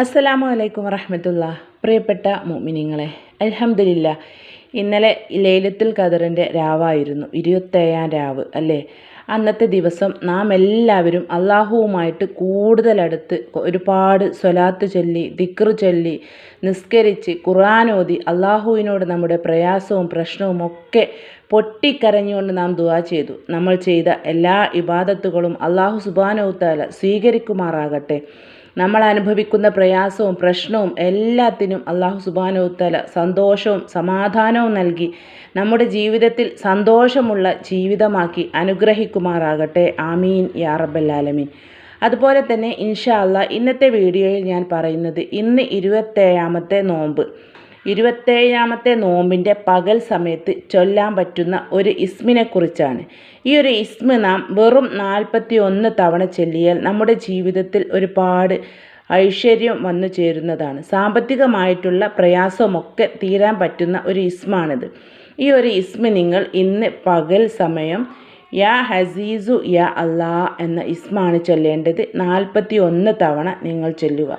അസ്സലാമു അലൈക്കും വറഹമത്തുള്ള പ്രിയപ്പെട്ട മോമിനിങ്ങളെ അൽഹംദുലില്ല ഇന്നലെ ലൈലത്തുൽ ഖദറിന്റെ രാവായിരുന്നു ഇരുപത്തേഴാം രാവ് അല്ലേ? അന്നത്തെ ദിവസം നാം എല്ലാവരും അള്ളാഹുവുമായിട്ട് കൂടുതലടുത്ത് ഒരുപാട് സ്വലാത്ത് ചൊല്ലി ദിക്റ് ചൊല്ലി നിസ്കരിച്ച് ഓതി അള്ളാഹുവിനോട് നമ്മുടെ പ്രയാസവും പ്രശ്നവും ഒക്കെ പൊട്ടിക്കരഞ്ഞുകൊണ്ട് നാം ദുവാ ചെയ്തു. നമ്മൾ ചെയ്ത എല്ലാ ഇബാദത്തുകളും അള്ളാഹു സുബാനവുത്താല സ്വീകരിക്കുമാറാകട്ടെ. നമ്മൾ അനുഭവിക്കുന്ന പ്രയാസവും പ്രശ്നവും എല്ലാത്തിനും അള്ളാഹു സുബാനോത്തല സന്തോഷവും സമാധാനവും നൽകി നമ്മുടെ ജീവിതത്തിൽ സന്തോഷമുള്ള ജീവിതമാക്കി അനുഗ്രഹിക്കുമാറാകട്ടെ. ആമീൻ. യാ റബ്ബല്ലാലമീൻ അതുപോലെ തന്നെ ഇൻഷാ അല്ലാ ഇന്നത്തെ വീഡിയോയിൽ ഞാൻ പറയുന്നത് ഇന്ന് ഇരുപത്തേഴാമത്തെ നോമ്പ്. ഇരുപത്തേഴാമത്തെ നോമ്പിന്റെ പകൽ സമയത്ത് ചൊല്ലാൻ പറ്റുന്ന ഒരു ഇസ്മിനെക്കുറിച്ചാണ്. ഈ ഒരു ഇസ്മ നാം വെറും നാൽപ്പത്തി ഒന്ന് തവണ ചൊല്ലിയാൽ നമ്മുടെ ജീവിതത്തിൽ ഒരുപാട് ഐശ്വര്യം വന്നു ചേരുന്നതാണ്. സാമ്പത്തികമായിട്ടുള്ള പ്രയാസമൊക്കെ തീരാൻ പറ്റുന്ന ഒരു ഇസ്മാണിത്. ഈ ഒരു ഇസ്മ നിങ്ങൾ ഇന്ന് പകൽ സമയം യാ ഹസീസു യാ അല്ലാ എന്ന ഇസ്മാണ് ചൊല്ലേണ്ടത് നാൽപ്പത്തി ഒന്ന് തവണ നിങ്ങൾ ചൊല്ലുക.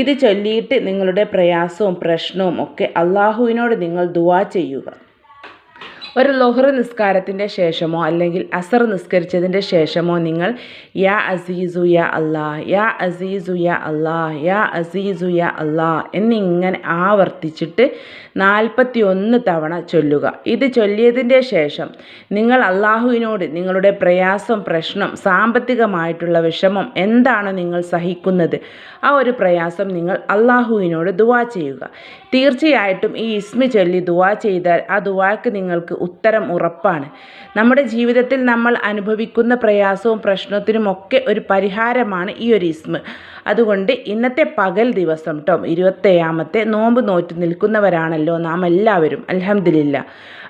ഇത് ചൊല്ലിയിട്ട് നിങ്ങളുടെ പ്രയാസവും പ്രശ്നവും ഒക്കെ അള്ളാഹുവിനോട് നിങ്ങൾ ദുവാ ചെയ്യുക. ഒരു ലൊഹർ നിസ്കാരത്തിന്റെ ശേഷമോ അല്ലെങ്കിൽ അസർ നിസ്കരിച്ചതിന്റെ ശേഷമോ നിങ്ങൾ യാ അസീസു യാ അല്ലാ യാ അസീസു യാ അല്ലാ യാ അസീസു യാ അല്ലാ എന്നിങ്ങനെ ആവർത്തിച്ചിട്ട് നാൽപ്പത്തി ഒന്ന് തവണ ചൊല്ലുക. ഇത് ചൊല്ലിയതിന്റെ ശേഷം നിങ്ങൾ അള്ളാഹുവിനോട് നിങ്ങളുടെ പ്രയാസം പ്രശ്നം സാമ്പത്തികമായിട്ടുള്ള വിഷമം എന്താണ് നിങ്ങൾ സഹിക്കുന്നത്? ആ ഒരു പ്രയാസം നിങ്ങൾ അള്ളാഹുവിനോട് ദുവാ ചെയ്യുക. തീർച്ചയായിട്ടും ഈ ഇസ്മി ചൊല്ലി ദുവാ ചെയ്താൽ ആ ദുവാക്ക് നിങ്ങൾക്ക് ഉത്തരം ഉറപ്പാണ്. നമ്മുടെ ജീവിതത്തിൽ നമ്മൾ അനുഭവിക്കുന്ന പ്രയാസവും പ്രശ്നത്തിനുമൊക്കെ ഒരു പരിഹാരമാണ് ഈ ഒരു ഇസ്മ. അതുകൊണ്ട് ഇന്നത്തെ പകൽ ദിവസം കേട്ടോ ഇരുപത്തേഴാമത്തെ നോമ്പ് നോറ്റ് നിൽക്കുന്നവരാണല്ലോ നാം എല്ലാവരും അലഹമില്ല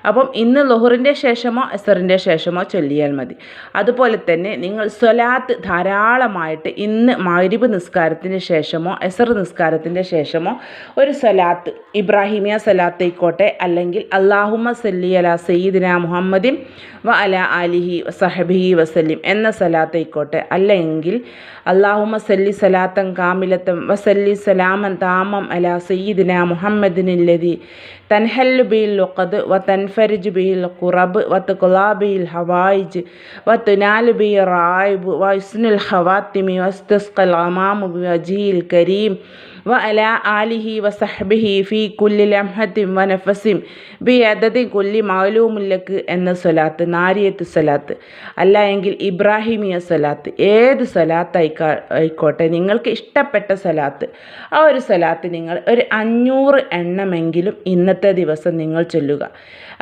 അപ്പം ഇന്ന് ലൊഹറിന്റെ ശേഷമോ എസറിന്റെ ശേഷമോ ചൊല്ലിയാൽ മതി. അതുപോലെ തന്നെ നിങ്ങൾ സ്വലാത്ത് ധാരാളമായിട്ട് ഇന്ന് മാരിബ് നിസ്കാരത്തിന് ശേഷമോ എസർ നിസ്കാരത്തിന്റെ ശേഷമോ ഒരു സ്വലാത്ത് ഇബ്രാഹിമിയ സ്വലാത്തായിക്കോട്ടെ അല്ലെങ്കിൽ അള്ളാഹുമ സല്ലി അല സയ്യിദിന മുഹമ്മദിൻ വ അല അലിഹി സഹബിഹി വസല്ലിം എന്ന സ്വലാത്തായിക്കോട്ടെ അല്ലെങ്കിൽ അള്ളാഹുമ സല്ലി സലാത്തൻ കാമിലത്തം വസല്ലി സലാമൻ താമം അല സയ്യിദിന മുഹമ്മദിനില്ലതി തൻഹല്ലു ബിൽ ലുഖദ് വ തൻഫരിജ് ബിൽ ഖുറബ് വത്ത് തുഖ്ലാ ബിൽ ഹവായിജ് വ തുനാലു ബി റായിബ് വ ഇസ്നുൽ ഹവാത്തിമി വസ്തസ്ഖൽ അമാമു ബി അജീൽ കരീം വ അല ആലിഹി വസഹബിഹി സഹബിഹി ഫി കുല്ലി ലംഹത്തിം വനഫസിം നഫസിം ബി അദതി കുല്ലി മാലൂമുല്ലക്ക് എന്ന സ്വലാത്ത് നാരിയത്ത് സ്വലാത്ത് അല്ല എങ്കിൽ ഇബ്രാഹിമിയ സ്വലാത്ത് ഏത് സ്വലാത്ത് ആയിക്കാ ആയിക്കോട്ടെ നിങ്ങൾക്ക് ഇഷ്ടപ്പെട്ട സ്വലാത്ത് ആ ഒരു സ്വലാത്ത് നിങ്ങൾ ഒരു അഞ്ഞൂറ് എണ്ണമെങ്കിലും ഇന്നത്തെ ദിവസം നിങ്ങൾ ചൊല്ലുക.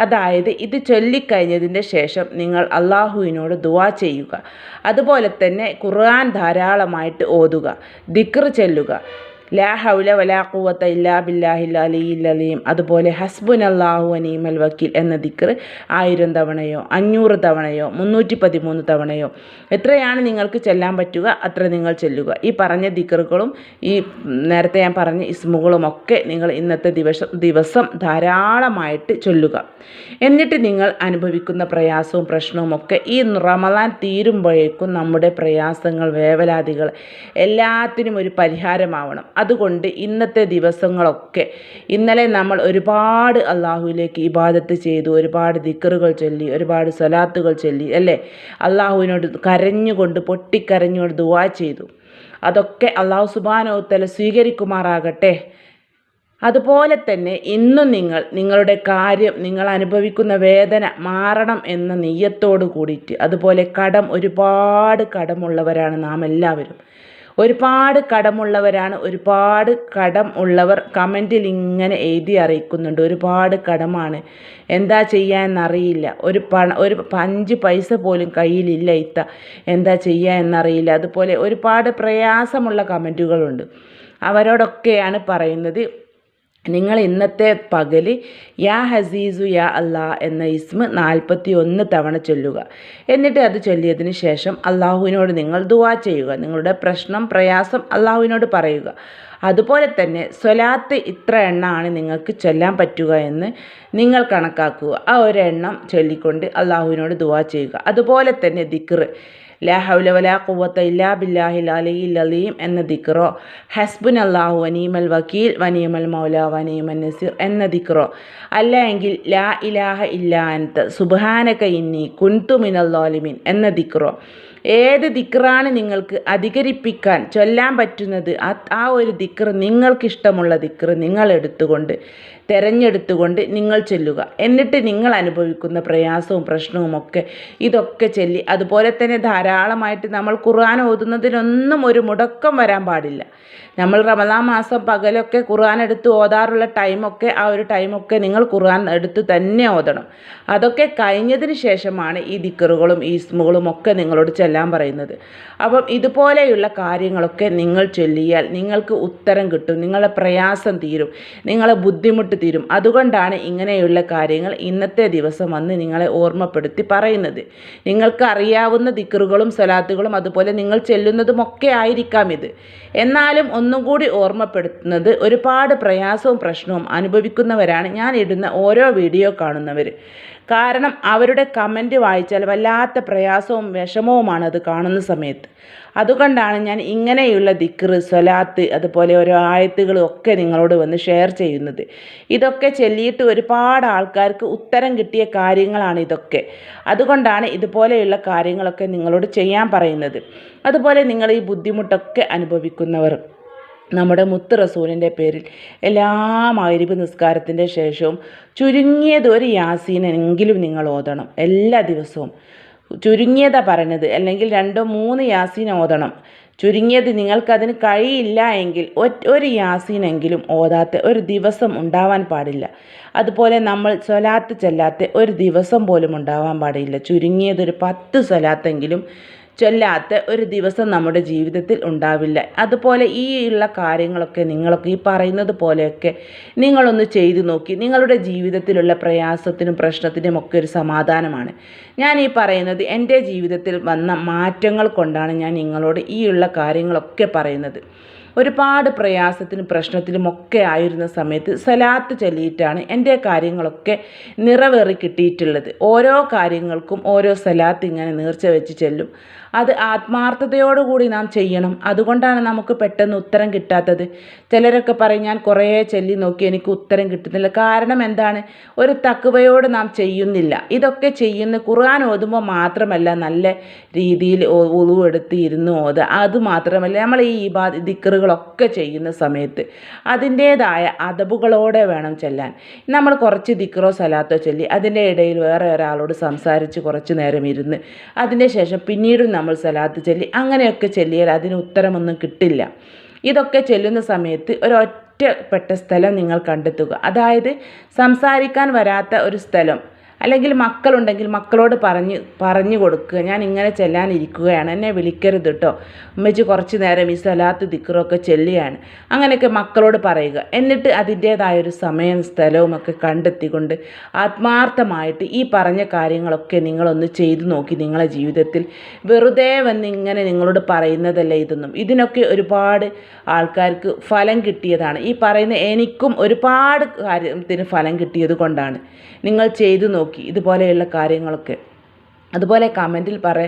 അതായത് ഇത് ചൊല്ലിക്കഴിഞ്ഞതിന്റെ ശേഷം നിങ്ങൾ അള്ളാഹുവിനോട് ദുവാ ചെയ്യുക. അതുപോലെ തന്നെ ഖുർആൻ ധാരാളമായിട്ട് ഓതുക ദിക്ർ ചൊല്ലുക. ലാ ഹൗല വലാ ഇല്ലാ ബില്ലാഹിൽ അലിയിൽ അലീം. അതുപോലെ ഹസ്ബുൻ അള്ളാഹു അനീമൽ വക്കീൽ എന്ന ദിക്ർ ആയിരം തവണയോ അഞ്ഞൂറ് തവണയോ മുന്നൂറ്റി പതിമൂന്ന് തവണയോ. എത്രയാണ് നിങ്ങൾക്ക് ചെല്ലാൻ പറ്റുക അത്ര നിങ്ങൾ ചെല്ലുക. ഈ പറഞ്ഞ ദിക്റുകളും ഈ നേരത്തെ ഞാൻ പറഞ്ഞ ഇസ്മുകളും ഒക്കെ നിങ്ങൾ ഇന്നത്തെ ദിവസം ദിവസം ധാരാളമായിട്ട് ചൊല്ലുക. എന്നിട്ട് നിങ്ങൾ അനുഭവിക്കുന്ന പ്രയാസവും പ്രശ്നവും ഒക്കെ ഈ റമലാൻ തീരുമ്പോഴേക്കും നമ്മുടെ പ്രയാസങ്ങൾ വേവലാതികൾ എല്ലാത്തിനും ഒരു പരിഹാരമാവണം. അതുകൊണ്ട് ഇന്നത്തെ ദിവസങ്ങളൊക്കെ ഇന്നലെ നമ്മൾ ഒരുപാട് അള്ളാഹുവിലേക്ക് ഇബാദത്ത് ചെയ്തു ഒരുപാട് ദിക്കറുകൾ ചൊല്ലി ഒരുപാട് സലാത്തുകൾ ചൊല്ലി അല്ലേ? അള്ളാഹുവിനോട് കരഞ്ഞുകൊണ്ട് പൊട്ടിക്കരഞ്ഞുകൊണ്ട് ദുവാ ചെയ്തു. അതൊക്കെ അള്ളാഹു സുബാനോത്തല സ്വീകരിക്കുമാറാകട്ടെ. അതുപോലെ തന്നെ ഇന്നും നിങ്ങൾ നിങ്ങളുടെ കാര്യം നിങ്ങൾ അനുഭവിക്കുന്ന വേദന മാറണം എന്ന നെയ്യത്തോട് കൂടിയിട്ട് അതുപോലെ കടം ഒരുപാട് കടമുള്ളവരാണ് നാം എല്ലാവരും. ഒരുപാട് കടമുള്ളവരാണ് ഒരുപാട് കടം ഉള്ളവർ കമന്റിൽ ഇങ്ങനെ എഴുതി അറിയിക്കുന്നുണ്ട്. ഒരുപാട് കടമാണ്. എന്താ ചെയ്യാന്നറിയില്ല. ഒരു പണ ഒരു അഞ്ച് പൈസ പോലും കയ്യിലില്ല ഇത്ത. എന്താ ചെയ്യുക എന്നറിയില്ല അതുപോലെ ഒരുപാട് പ്രയാസമുള്ള കമന്റുകളുണ്ട്. അവരോടൊക്കെയാണ് പറയുന്നത്. നിങ്ങൾ ഇന്നത്തെ പകൽ യാ ഹസീസു യാ അല്ലാ എന്ന ഇസ്മ നാൽപ്പത്തി ഒന്ന് തവണ ചൊല്ലുക. എന്നിട്ട് അത് ചൊല്ലിയതിന് ശേഷം അള്ളാഹുവിനോട് നിങ്ങൾ ദുവാ ചെയ്യുക. നിങ്ങളുടെ പ്രശ്നം പ്രയാസം അള്ളാഹുവിനോട് പറയുക. അതുപോലെ തന്നെ സ്വലാത്ത് ഇത്ര എണ്ണമാണ് നിങ്ങൾക്ക് ചൊല്ലാൻ പറ്റുക എന്ന് നിങ്ങൾ കണക്കാക്കുക. ആ ഒരെണ്ണം ചൊല്ലിക്കൊണ്ട് അള്ളാഹുവിനോട് ദുവാ ചെയ്യുക. അതുപോലെ തന്നെ ദിക്ർ ലാ ഹൗല വലാ ഖുവത്ത ഇല്ലാ ബില്ലാഹിൽ അലിയിൽ അലീം എന്ന ദിക്റോ. ഹസ്ബുൻ അള്ളാഹു വനീമൽ വക്കീൽ വനീമൽ മൗല വനീമൻ നസീർ എന്ന ദിക്റോ. അല്ല എങ്കിൽ ലാ ഇലാഹ ഇല്ലാ അൻത സുബാനക ഇന്നി കുൻതു എന്ന ദിക്റോ. ഏത് ദിക്റാണ് നിങ്ങൾക്ക് അധികരിപ്പിക്കാൻ ചൊല്ലാൻ പറ്റുന്നത്? ആ ഒരു ദിക്ർ നിങ്ങൾക്കിഷ്ടമുള്ള ദിക്ർ നിങ്ങൾ എടുത്തുകൊണ്ട് തിരഞ്ഞെടുത്തുകൊണ്ട് നിങ്ങൾ ചെല്ലുക. എന്നിട്ട് നിങ്ങൾ അനുഭവിക്കുന്ന പ്രയാസവും പ്രശ്നവും ഒക്കെ ഇതൊക്കെ ചൊല്ലി അതുപോലെ തന്നെ ധാരാളമായിട്ട് നമ്മൾ ഖുർആൻ ഓതുന്നതിനൊന്നും ഒരു മുടക്കം വരാൻ പാടില്ല. നമ്മൾ റമദാൻ മാസം പകലൊക്കെ ഖുർആൻ എടുത്ത് ഓതാറുള്ള ടൈമൊക്കെ ആ ഒരു ടൈമൊക്കെ നിങ്ങൾ ഖുർആൻ എടുത്ത് തന്നെ ഓതണം. അതൊക്കെ കഴിഞ്ഞതിന് ശേഷമാണ് ഈ ദിക്കറുകളും ഈസ്മുകളും ഒക്കെ നിങ്ങളോട് ചെല്ലാൻ പറയുന്നത്. അപ്പം ഇതുപോലെയുള്ള കാര്യങ്ങളൊക്കെ നിങ്ങൾ ചൊല്ലിയാൽ നിങ്ങൾക്ക് ഉത്തരം കിട്ടും. നിങ്ങളുടെ പ്രയാസം തീരും. നിങ്ങളെ ബുദ്ധിമുട്ട് തീരും അതുകൊണ്ടാണ് ഇങ്ങനെയുള്ള കാര്യങ്ങൾ ഇന്നത്തെ ദിവസം വന്ന് നിങ്ങളെ ഓർമ്മപ്പെടുത്തി പറയുന്നത്. നിങ്ങൾക്ക് അറിയാവുന്ന ദിക്കറുകളും സലാത്തുകളും അതുപോലെ നിങ്ങൾ ചെല്ലുന്നതും ഒക്കെ ആയിരിക്കാം ഇത്. എന്നാലും ഒന്നും കൂടി ഓർമ്മപ്പെടുത്തുന്നത് ഒരുപാട് പ്രയാസവും പ്രശ്നവും അനുഭവിക്കുന്നവരാണ് ഞാൻ ഇടുന്ന ഓരോ വീഡിയോ കാണുന്നവർ കാരണം അവരുടെ കമന്റ് വായിച്ചാൽ വല്ലാത്ത പ്രയാസവും വിഷമവുമാണ് അത് കാണുന്ന സമയത്ത്. അതുകൊണ്ടാണ് ഞാൻ ഇങ്ങനെയുള്ള ദിക്റ് സ്വലാത്ത് അതുപോലെ ഓരോ ആയത്തുകളും ഒക്കെ നിങ്ങളോട് വന്ന് ഷെയർ ചെയ്യുന്നത്. ഇതൊക്കെ ചൊല്ലിയിട്ട് ഒരുപാട് ആൾക്കാർക്ക് ഉത്തരം കിട്ടിയ കാര്യങ്ങളാണ് ഇതൊക്കെ. അതുകൊണ്ടാണ് ഇതുപോലെയുള്ള കാര്യങ്ങളൊക്കെ നിങ്ങളോട് ചെയ്യാൻ പറയുന്നത്. അതുപോലെ നിങ്ങൾ ഈ ബുദ്ധിമുട്ടൊക്കെ അനുഭവിക്കുന്നവർ. നമ്മുടെ മുത്ത് റസൂലിന്റെ പേരിൽ എല്ലാ മഗ്‌രിബ് നിസ്കാരത്തിന്റെ ശേഷവും. ചുരുങ്ങിയത് ഒരു യാസീനെങ്കിലും നിങ്ങൾ ഓതണം എല്ലാ ദിവസവും. ചുരുങ്ങിയത പറഞ്ഞത് അല്ലെങ്കിൽ രണ്ടോ മൂന്ന് യാസീൻ ഓതണം. ചുരുങ്ങിയത് നിങ്ങൾക്കതിന് കഴിയില്ല എങ്കിൽ ഒരു യാസീനെങ്കിലും ഓതാത്ത ഒരു ദിവസം ഉണ്ടാവാൻ പാടില്ല. അതുപോലെ നമ്മൾ സ്വലാത്ത് ചെല്ലാത്ത ഒരു ദിവസം പോലും ഉണ്ടാവാൻ പാടില്ല. ചുരുങ്ങിയതൊരു പത്ത് സ്വലാത്തെങ്കിലും ചൊല്ലാത്ത ഒരു ദിവസം നമ്മുടെ ജീവിതത്തിൽ ഉണ്ടാവില്ല. അതുപോലെ ഈ ഉള്ള കാര്യങ്ങളൊക്കെ നിങ്ങളൊക്കെ ഈ പറയുന്നത് പോലെയൊക്കെ നിങ്ങളൊന്ന് ചെയ്തു നോക്കി. നിങ്ങളുടെ ജീവിതത്തിലുള്ള പ്രയാസത്തിനും പ്രശ്നത്തിനും ഒക്കെ ഒരു സമാധാനമാണ്. ഞാൻ ഈ പറയുന്നത് എന്റെ ജീവിതത്തിൽ വന്ന മാറ്റങ്ങൾ കൊണ്ടാണ് ഞാൻ നിങ്ങളോട് ഈ ഉള്ള കാര്യങ്ങളൊക്കെ പറയുന്നത്. ഒരുപാട് പ്രയാസത്തിനും പ്രശ്നത്തിനും ഒക്കെ ആയിരുന്ന സമയത്ത് സലാത്ത് ചൊല്ലിയിട്ടാണ് എന്റെ കാര്യങ്ങളൊക്കെ നിറവേറി കിട്ടിയിട്ടുള്ളത്. ഓരോ കാര്യങ്ങൾക്കും ഓരോ സലാത്ത് ഇങ്ങനെ നേർച്ച വെച്ച് ചെല്ലും. അത് ആത്മാർത്ഥതയോടുകൂടി നാം ചെയ്യണം. അതുകൊണ്ടാണ് നമുക്ക് പെട്ടെന്ന് ഉത്തരം കിട്ടാത്തത്. ചിലരൊക്കെ പറയും ഞാൻ കുറേ ചൊല്ലി നോക്കി എനിക്ക് ഉത്തരം കിട്ടുന്നില്ല. കാരണം എന്താണ്? ഒരു തക്കുവയോട് നാം ചെയ്യുന്നില്ല. ഇതൊക്കെ ചെയ്യുന്ന ഖുർആൻ ഓതുമ്പോൾ മാത്രമല്ല നല്ല രീതിയിൽ ഉളുവെടുത്ത് ഇരുന്ന് ഓതുക അത് മാത്രമല്ല നമ്മൾ ഈ ദിക്കറുകളൊക്കെ ചെയ്യുന്ന സമയത്ത് അതിന്റേതായ അതബുകളോടെ വേണം ചെല്ലാൻ. നമ്മൾ കുറച്ച് ദിക്കറോ സലാത്തോ ചൊല്ലി അതിന്റെ ഇടയിൽ വേറെ ഒരാളോട് സംസാരിച്ച് കുറച്ച് നേരം ഇരുന്ന് അതിന്റെ ശേഷം പിന്നീടും നമ്മൾ സലാത്ത് ചൊല്ലി അങ്ങനെയൊക്കെ ചൊല്ലിയാൽ അതിന് ഉത്തരമൊന്നും കിട്ടില്ല. ഇതൊക്കെ ചൊല്ലുന്ന സമയത്ത് ഒരൊറ്റപ്പെട്ട സ്ഥലം നിങ്ങൾ കണ്ടെത്തുക. അതായത് സംസാരിക്കാൻ വരാത്ത ഒരു സ്ഥലം. അല്ലെങ്കിൽ മക്കളുണ്ടെങ്കിൽ മക്കളോട് പറഞ്ഞ് പറഞ്ഞു കൊടുക്കുക. ഞാൻ ഇങ്ങനെ ചെല്ലാനിരിക്കുകയാണ്. എന്നെ വിളിക്കരുത് കേട്ടോ ഉമ്മച്ചി കുറച്ച് നേരം ഈ സ്ഥലത്ത് ദിക്കറൊക്കെ ചെല്ലുകയാണ് അങ്ങനെയൊക്കെ മക്കളോട് പറയുക. എന്നിട്ട് അതിന്റേതായൊരു സമയവും സ്ഥലവും ഒക്കെ കണ്ടെത്തിക്കൊണ്ട് ആത്മാർത്ഥമായിട്ട് ഈ പറഞ്ഞ കാര്യങ്ങളൊക്കെ നിങ്ങളൊന്ന് ചെയ്തു നോക്കി നിങ്ങളെ ജീവിതത്തിൽ. വെറുതെ വന്ന് ഇങ്ങനെ നിങ്ങളോട് പറയുന്നതല്ല ഇതൊന്നും. ഇതിനൊക്കെ ഒരുപാട് ആൾക്കാർക്ക് ഫലം കിട്ടിയതാണ്. ഈ പറയുന്ന എനിക്കും ഒരുപാട് കാര്യത്തിന് ഫലം കിട്ടിയത് കൊണ്ടാണ്. നിങ്ങൾ ചെയ്തു നോക്കി. ഇതുപോലെയുള്ള കാര്യങ്ങളൊക്കെ. അതുപോലെ കമന്റിൽ പറ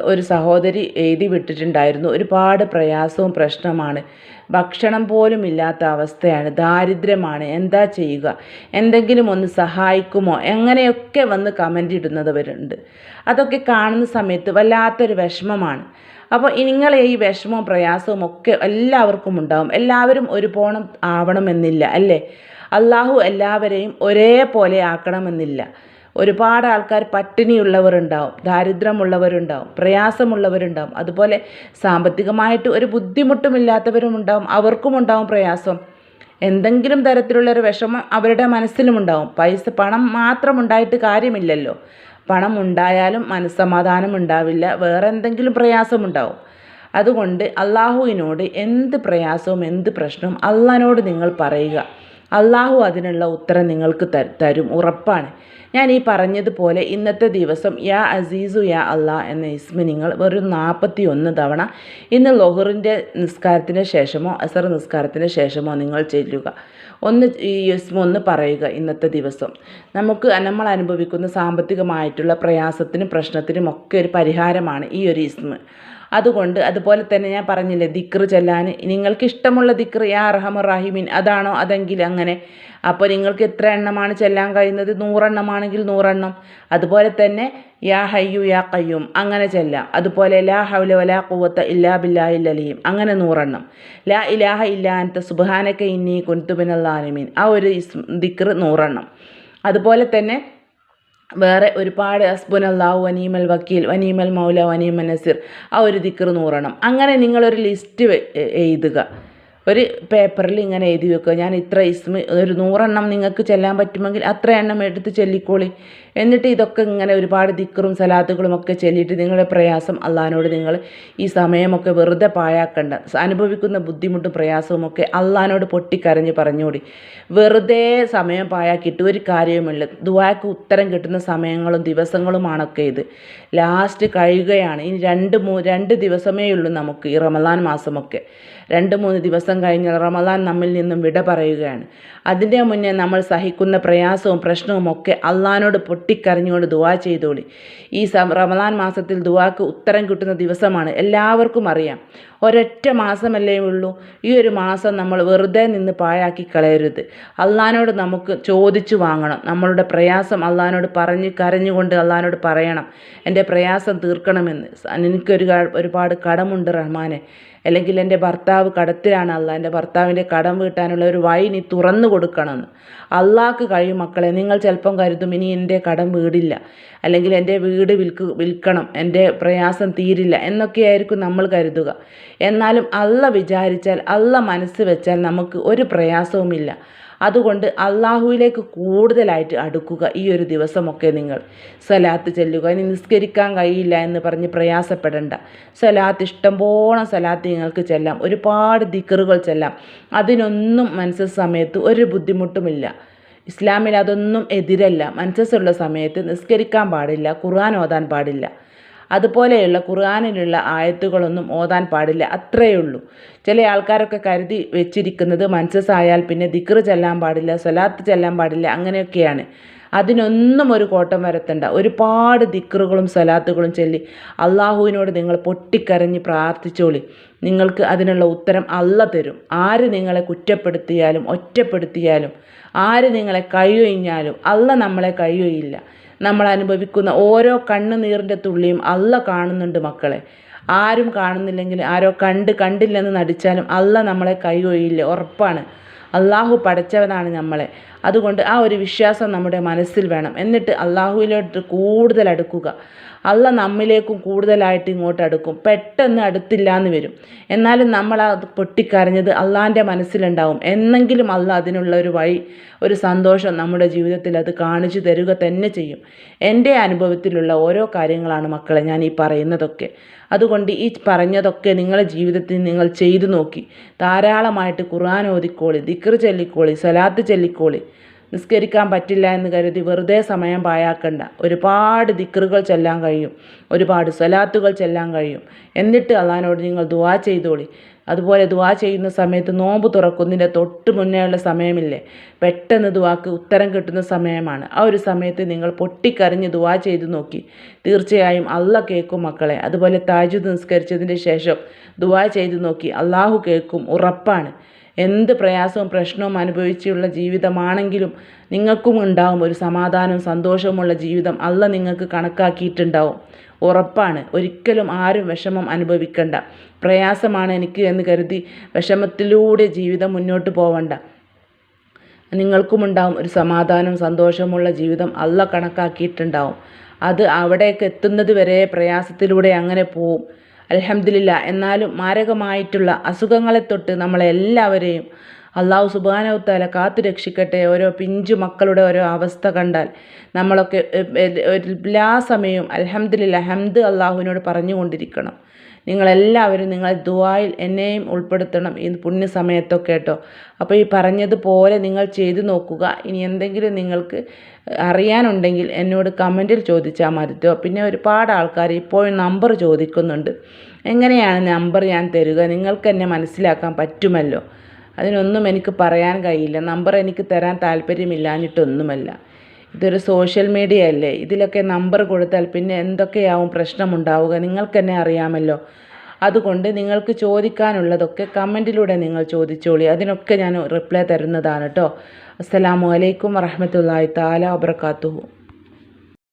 ഒരു സഹോദരി എഴുതി വിട്ടിട്ടുണ്ടായിരുന്നു. ഒരുപാട് പ്രയാസവും പ്രശ്നമാണ്. ഭക്ഷണം പോലും ഇല്ലാത്ത അവസ്ഥയാണ്. ദാരിദ്ര്യമാണ്. എന്താ ചെയ്യുക? എന്തെങ്കിലും ഒന്ന് സഹായിക്കുമോ? എങ്ങനെയൊക്കെ വന്ന് കമന്റ് ഇടുന്നവരുണ്ട്. അതൊക്കെ കാണുന്ന സമയത്ത് വല്ലാത്തൊരു വിഷമമാണ്. അപ്പോൾ നിങ്ങൾ ഈ വിഷമവും പ്രയാസവും ഒക്കെ എല്ലാവർക്കും ഉണ്ടാവും. എല്ലാവരും ഒരു പോണം ആവണമെന്നില്ല അല്ലേ? അള്ളാഹു എല്ലാവരെയും ഒരേപോലെ ആക്കണമെന്നില്ല. ഒരുപാട് ആൾക്കാർ പട്ടിണിയുള്ളവരുണ്ടാവും ദാരിദ്ര്യമുള്ളവരുണ്ടാവും പ്രയാസമുള്ളവരുണ്ടാവും. അതുപോലെ സാമ്പത്തികമായിട്ട് ഒരു ബുദ്ധിമുട്ടുമില്ലാത്തവരും ഉണ്ടാവും അവർക്കും ഉണ്ടാവും പ്രയാസം. എന്തെങ്കിലും തരത്തിലുള്ള ഒരു വിഷമം അവരുടെ മനസ്സിലും ഉണ്ടാവും പൈസ പണം മാത്രം ഉണ്ടായിട്ട് കാര്യമില്ലല്ലോ. പണം ഉണ്ടായാലും മനസ്സമാധാനം ഉണ്ടാവില്ല വേറെ എന്തെങ്കിലും പ്രയാസമുണ്ടാവും. അതുകൊണ്ട് അള്ളാഹുവിനോട് എന്ത് പ്രയാസവും എന്ത് പ്രശ്നവും അള്ളാഹിനോട് നിങ്ങൾ പറയുക. അള്ളാഹു അതിനുള്ള ഉത്തരം നിങ്ങൾക്ക് തരും. ഉറപ്പാണ്. ഞാൻ ഈ പറഞ്ഞതുപോലെ ഇന്നത്തെ ദിവസം യാ അസീസു യാ അള്ളാ എന്ന ഇസ്മ നിങ്ങൾ വെറും നാൽപ്പത്തി ഒന്ന് തവണ ഇന്ന് ലൊഹറിന്റെ നിസ്കാരത്തിന് ശേഷമോ അസർ നിസ്കാരത്തിന് ശേഷമോ നിങ്ങൾ ചെല്ലുക. ഒന്ന് ഈ ഇസ്മ ഒന്ന് പറയുക ഇന്നത്തെ ദിവസം. നമുക്ക് നമ്മൾ അനുഭവിക്കുന്ന സാമ്പത്തികമായിട്ടുള്ള പ്രയാസത്തിനും പ്രശ്നത്തിനും ഒക്കെ ഒരു പരിഹാരമാണ് ഈ ഒരു ഇസ്മ. അതുകൊണ്ട് അതുപോലെ തന്നെ ഞാൻ പറഞ്ഞില്ലേ ദിക്ർ ചെല്ലാൻ നിങ്ങൾക്ക് ഇഷ്ടമുള്ള ദിക്ർ യാ റഹമർ റഹീമിൻ അതാണോ അതെങ്കിൽ അങ്ങനെ. അപ്പോൾ നിങ്ങൾക്ക് എത്ര എണ്ണമാണ് ചെല്ലാൻ കഴിയുന്നത്? നൂറെണ്ണമാണെങ്കിൽ നൂറെണ്ണം. അതുപോലെ തന്നെ യാ ഹയ്യു യാ കയ്യും അങ്ങനെ ചെല്ലാം. അതുപോലെ ലാ ഹൗല വലാ കൂവത്ത ഇല്ലാ ബില്ലാഹില്ലലിയും അങ്ങനെ നൂറെണ്ണം. ലാ ഇലാഹ ഇല്ലാത്ത സുബാനക്ക ഇന്നി കുൻതുബിനല്ലാലിമീൻ ആ ഒരു ദിക്ർ നൂറെണ്ണം. അതുപോലെ തന്നെ വേറെ ഒരുപാട് അസ്ബുനല്ലാഹു വനീമൽ വക്കീൽ വനീമൽ മൗല വനീമൽ നസീർ ആ ഒരു ദിക്ർ നൂറണം. അങ്ങനെ നിങ്ങളൊരു ലിസ്റ്റ് എഴുതുക. ഒരു പേപ്പറിൽ ഇങ്ങനെ എഴുതി വെക്കുക. ഞാൻ ഇത്ര ഇസ്മ ഒരു നൂറെണ്ണം നിങ്ങൾക്ക് ചെല്ലാൻ പറ്റുമെങ്കിൽ അത്ര എണ്ണം എടുത്ത് ചെല്ലിക്കോളി. എന്നിട്ട് ഇതൊക്കെ ഇങ്ങനെ ഒരുപാട് ദിക്കറും സലാത്തുകളും ഒക്കെ ചെല്ലിയിട്ട് നിങ്ങളുടെ പ്രയാസം അള്ളഹാനോട് നിങ്ങൾ ഈ സമയമൊക്കെ വെറുതെ പാഴാക്കണ്ട. അനുഭവിക്കുന്ന ബുദ്ധിമുട്ടും പ്രയാസവും ഒക്കെ അള്ളഹാനോട് പൊട്ടിക്കരഞ്ഞ് പറഞ്ഞുകൂടി. വെറുതെ സമയം പാഴാക്കിയിട്ട് ഒരു കാര്യവുമില്ല. ദുവാക്ക് ഉത്തരം കിട്ടുന്ന സമയങ്ങളും ദിവസങ്ങളുമാണൊക്കെ ഇത്. ലാസ്റ്റ് കഴിയുകയാണ്. ഇനി രണ്ട് മൂ രണ്ട് ദിവസമേ ഉള്ളൂ നമുക്ക് ഈ റമദാൻ മാസമൊക്കെ. രണ്ട് മൂന്ന് ദിവസം കഴിഞ്ഞാൽ റമദാൻ നമ്മിൽ നിന്നും വിട പറയുകയാണ്. അതിന്റെ മുന്നേ നമ്മൾ സഹിക്കുന്ന പ്രയാസവും പ്രശ്നവും ഒക്കെ അള്ളഹാനോട് പൊട്ടിക്കരഞ്ഞുകൊണ്ട് ദുവാ ചെയ്തോളി. ഈ റമദാൻ മാസത്തിൽ ദുവാക്ക് ഉത്തരം കിട്ടുന്ന ദിവസമാണ്. എല്ലാവർക്കും അറിയാം. ഒരൊറ്റ മാസമല്ലേ ഉള്ളൂ. ഈ ഒരു മാസം നമ്മൾ വെറുതെ നിന്ന് പാഴാക്കി കളയരുത്. അള്ളഹാനോട് നമുക്ക് ചോദിച്ചു വാങ്ങണം. നമ്മളുടെ പ്രയാസം അള്ളഹാനോട് പറഞ്ഞ് കരഞ്ഞുകൊണ്ട് അള്ളഹാനോട് പറയണം. എന്റെ പ്രയാസം തീർക്കണമെന്ന്. എനിക്കൊരു ഒരുപാട് കടമുണ്ട് റഹ്മാനെ. അല്ലെങ്കിൽ എന്റെ ഭർത്താവ് കടത്തിലാണ് അല്ല എന്റെ ഭർത്താവിന്റെ കടം വീട്ടാനുള്ള ഒരു വഴി നീ തുറന്നു കൊടുക്കണമെന്ന്. അള്ളാഹ്ക്ക് കഴിയും മക്കളെ. നിങ്ങൾ ചിലപ്പം കരുതും ഇനി എന്റെ കടം വീടില്ല. അല്ലെങ്കിൽ എന്റെ വീട് വിൽക്ക് വിൽക്കണം. എന്റെ പ്രയാസം തീരില്ല. എന്നൊക്കെയായിരിക്കും നമ്മൾ കരുതുക. എന്നാലും അല്ല വിചാരിച്ചാൽ അല്ല മനസ്സ് വെച്ചാൽ നമുക്ക് ഒരു പ്രയാസവുമില്ല. അതുകൊണ്ട് അള്ളാഹുവിലേക്ക് കൂടുതലായിട്ട് അടുക്കുക ഈ ഒരു ദിവസമൊക്കെ നിങ്ങൾ. സലാത്ത് ചെല്ലുക. ഇനി നിസ്കരിക്കാൻ കഴിയില്ല എന്ന് പറഞ്ഞ് പ്രയാസപ്പെടേണ്ട. സലാത്ത് ഇഷ്ടംപോണം സലാത്ത് നിങ്ങൾക്ക് ചെല്ലാം. ഒരുപാട് ദിക്കറുകൾ ചെല്ലാം. അതിനൊന്നും മനസ്സ് സമയത്ത് ഒരു ബുദ്ധിമുട്ടുമില്ല. ഇസ്ലാമിൽ അതൊന്നും എതിരല്ല. മനസ്സുള്ള സമയത്ത് നിസ്കരിക്കാൻ പാടില്ല. ഖുർആൻ ഓതാൻ പാടില്ല. അതുപോലെയുള്ള ഖുർആാനിലുള്ള ആയത്തുകളൊന്നും ഓതാൻ പാടില്ല. അത്രയേ ഉള്ളൂ. ചില ആൾക്കാരൊക്കെ കരുതി വെച്ചിരിക്കുന്നത് മനസ്സായാൽ പിന്നെ ദിക്ർ ചെല്ലാൻ പാടില്ല സ്വലാത്ത് ചെല്ലാൻ പാടില്ല അങ്ങനെയൊക്കെയാണ്. അതിനൊന്നും ഒരു കോട്ടം വരത്തണ്ട. ഒരുപാട് ദിക്റുകളും സലാത്തുകളും ചൊല്ലി അള്ളാഹുവിനോട് നിങ്ങൾ പൊട്ടിക്കരഞ്ഞ് പ്രാർത്ഥിച്ചോളി. നിങ്ങൾക്ക് അതിനുള്ള ഉത്തരം അല്ല തരും. ആര് നിങ്ങളെ കുറ്റപ്പെടുത്തിയാലും ഒറ്റപ്പെടുത്തിയാലും ആര് നിങ്ങളെ കഴിയൊഴിഞ്ഞാലും അല്ല നമ്മളെ കഴിയൊഴിയില്ല നമ്മൾ അനുഭവിക്കുന്ന ഓരോ കണ്ണുനീറിന്റെ തുള്ളിയും അല്ല കാണുന്നുണ്ട് മക്കളെ. ആരും കാണുന്നില്ലെങ്കിൽ ആരോ കണ്ട് കണ്ടില്ലെന്ന് നടിച്ചാലും അല്ല നമ്മളെ കൈയൊഴിയില്ല. ഉറപ്പാണ്. അള്ളാഹു പഠിച്ചവനാണ് നമ്മളെ. അതുകൊണ്ട് ആ ഒരു വിശ്വാസം നമ്മുടെ മനസ്സിൽ വേണം. എന്നിട്ട് അള്ളാഹുവിലോട്ട് കൂടുതൽ അടുക്കുക. അള്ള നമ്മിലേക്കും കൂടുതലായിട്ട് ഇങ്ങോട്ട് അടുക്കും. പെട്ടെന്ന് അടുത്തില്ല എന്ന് വരും. എന്നാലും നമ്മൾ അത് പൊട്ടിക്കരഞ്ഞത് അള്ളാന്റെ മനസ്സിലുണ്ടാവും. എന്നെങ്കിലും അള്ള അതിനുള്ള ഒരു വഴി ഒരു സന്തോഷം നമ്മുടെ ജീവിതത്തിൽ അത് കാണിച്ചു തരുക തന്നെ ചെയ്യും. എന്റെ അനുഭവത്തിലുള്ള ഓരോ കാര്യങ്ങളാണ് മക്കളെ ഞാൻ ഈ പറയുന്നതൊക്കെ. അതുകൊണ്ട് ഈ പറഞ്ഞതൊക്കെ നിങ്ങളുടെ ജീവിതത്തിൽ നിങ്ങൾ ചെയ്തു നോക്കി. ധാരാളമായിട്ട് ഖുർആൻ ഓതിക്കോളി ദിക്ർ ചൊല്ലിക്കോളി സലാത്ത് ചൊല്ലിക്കോളി. നിസ്കരിക്കാൻ പറ്റില്ല എന്ന് കരുതി വെറുതെ സമയം പാഴാക്കണ്ട. ഒരുപാട് ദിക്റുകൾ ചെല്ലാൻ കഴിയും. ഒരുപാട് സ്വലാത്തുകൾ ചെല്ലാൻ കഴിയും. എന്നിട്ട് അള്ളഹാനോട് നിങ്ങൾ ദുവാ ചെയ്തോളി. അതുപോലെ ദുവാ ചെയ്യുന്ന സമയത്ത് നോമ്പ് തുറക്കുന്നതിന്റെ തൊട്ട് മുന്നേ ഉള്ള സമയമില്ലേ? പെട്ടെന്ന് ദുവാക്ക് ഉത്തരം കിട്ടുന്ന സമയമാണ്. ആ ഒരു സമയത്ത് നിങ്ങൾ പൊട്ടിക്കരഞ്ഞ് ദുവാ ചെയ്ത് നോക്കി. തീർച്ചയായും അള്ള കേൾക്കും മക്കളെ. അതുപോലെ താജു നിസ്കരിച്ചതിന് ശേഷം ദുവാ ചെയ്ത് നോക്കി. അള്ളാഹു കേൾക്കും. ഉറപ്പാണ്. എന്ത് പ്രയാസവും പ്രശ്നവും അനുഭവിച്ചുള്ള ജീവിതമാണെങ്കിലും നിങ്ങൾക്കും ഉണ്ടാവും. ഒരു സമാധാനവും സന്തോഷവുമുള്ള ജീവിതം അല്ല നിങ്ങൾക്ക് കണക്കാക്കിയിട്ടുണ്ടാവും. ഉറപ്പാണ്. ഒരിക്കലും ആരും വിഷമം അനുഭവിക്കണ്ട. പ്രയാസമാണ് എനിക്ക് എന്ന് കരുതി വിഷമത്തിലൂടെ ജീവിതം മുന്നോട്ട് പോവണ്ട. നിങ്ങൾക്കും ഉണ്ടാവും. ഒരു സമാധാനവും സന്തോഷമുള്ള ജീവിതം അല്ല കണക്കാക്കിയിട്ടുണ്ടാവും. അത് അവിടേക്ക് എത്തുന്നത് വരെ പ്രയാസത്തിലൂടെ അങ്ങനെ പോവും. അലഹമില്ല എന്നാലും മാരകമായിട്ടുള്ള അസുഖങ്ങളെ തൊട്ട് നമ്മളെല്ലാവരെയും അള്ളാഹു സുബാനവത്താല കാത്തു രക്ഷിക്കട്ടെ. ഓരോ പിഞ്ചു മക്കളുടെ ഓരോ അവസ്ഥ കണ്ടാൽ നമ്മളൊക്കെ എല്ലാ സമയവും അലഹമില്ല ഹംദ് അള്ളാഹുവിനോട് പറഞ്ഞുകൊണ്ടിരിക്കണം. നിങ്ങളെല്ലാവരും നിങ്ങൾ ദുആയിൽ എന്നെയും ഉൾപ്പെടുത്തണം ഈ പുണ്യ സമയത്തൊക്കെ കേട്ടോ. അപ്പോൾ ഈ പറഞ്ഞതുപോലെ നിങ്ങൾ ചെയ്തു നോക്കുക. ഇനി എന്തെങ്കിലും നിങ്ങൾക്ക് അറിയാനുണ്ടെങ്കിൽ എന്നോട് കമന്റിൽ ചോദിച്ചാൽ മതി കേട്ടോ. പിന്നെ ഒരുപാട് ആൾക്കാർ ഇപ്പോഴും നമ്പർ ചോദിക്കുന്നുണ്ട്. എങ്ങനെയാണ് നമ്പർ ഞാൻ തരിക? നിങ്ങൾക്ക് എന്നെ മനസ്സിലാക്കാൻ പറ്റുമല്ലോ? അതിനൊന്നും എനിക്ക് പറയാൻ കഴിയില്ല. നമ്പർ എനിക്ക് തരാൻ താല്പര്യമില്ലാഞ്ഞിട്ടൊന്നുമല്ല. ഇതൊരു സോഷ്യൽ മീഡിയ അല്ലേ? ഇതിലൊക്കെ നമ്പർ കൊടുത്താൽ പിന്നെ എന്തൊക്കെയാവും പ്രശ്നമുണ്ടാവുക? നിങ്ങൾക്ക് തന്നെ അറിയാമല്ലോ. അതുകൊണ്ട് നിങ്ങൾക്ക് ചോദിക്കാനുള്ളതൊക്കെ കമന്റിലൂടെ നിങ്ങൾ ചോദിച്ചോളി. അതിനൊക്കെ ഞാൻ റിപ്ലൈ തരുന്നതാണ് കേട്ടോ അസ്സലാമു അലൈക്കും വറഹമത്തല്ലാഹി താല വബർക്കാത്തുഹു